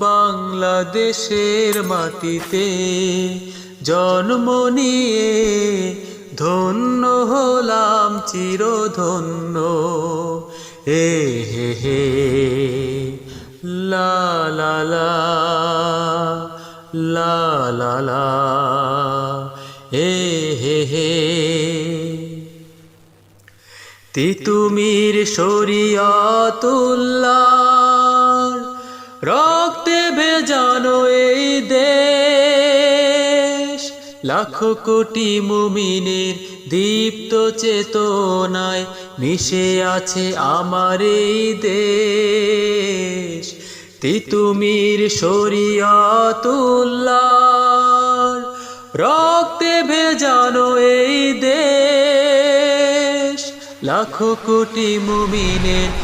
বাংলাদেশের মাটিতে জন্ম নিয়ে ধন্য হলাম চিরধন্য। এ হে হে, লা লা হে হে হে, তিতুমির শরিয়াতুল্লাহ। রক্তে ভেজানো এই দেশ, লাখো কোটি মুমিনের দীপ্ত চেতনায় মিশে আছে আমার এই দেশ। তিতুমির শরিয়াতুল্লাহ রক্তে ভেজানো এই দেশ, লাখো কোটি মুমিনের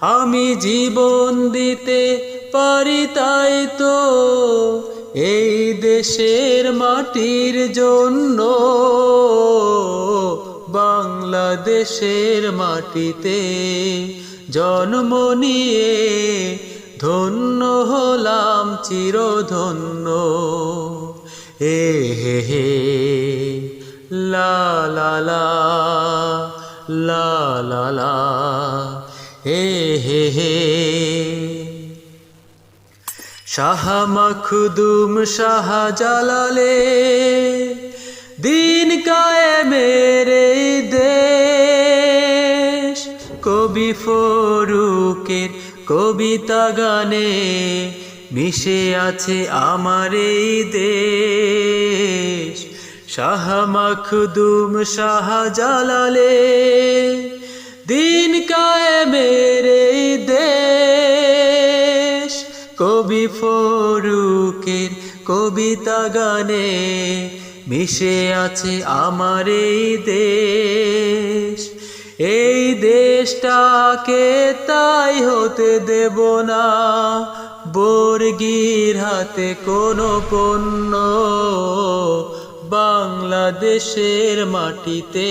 আমি জীবন দিতে পারি তাই তো। এই দেশের মাটির জন্য বাংলাদেশের মাটিতে জন্ম নিয়ে ধন্য হলাম চিরধন্য। এ হে হে, লা লা লা লা লা লা। হে হে হে। শাহ মখদুম শাহ জালালে দিন কায়ে মেরে দেশ। কবি ফরুকের কবিতা গানে মিশে আছে আমার এই দেশ। শাহ মখদুম শাহ জালালে দিন মেরে দেশ। কবি ফরুকের কবিতা গানে মিশে আছে আমার এই দেশ। এই দেশটাকে তাই হতে দেব না। বর্গির হাতে কোনো পণ্য। বাংলাদেশের মাটিতে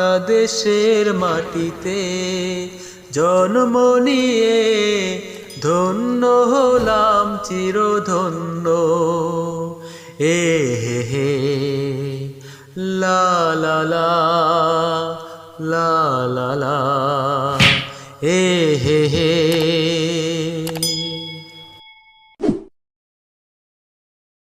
বাংলাদেশের মাটিতে জন্ম নিয়ে ধন্য হলাম চিরধন্য। এ হে হে, লা লা লা লা লা এ হে হে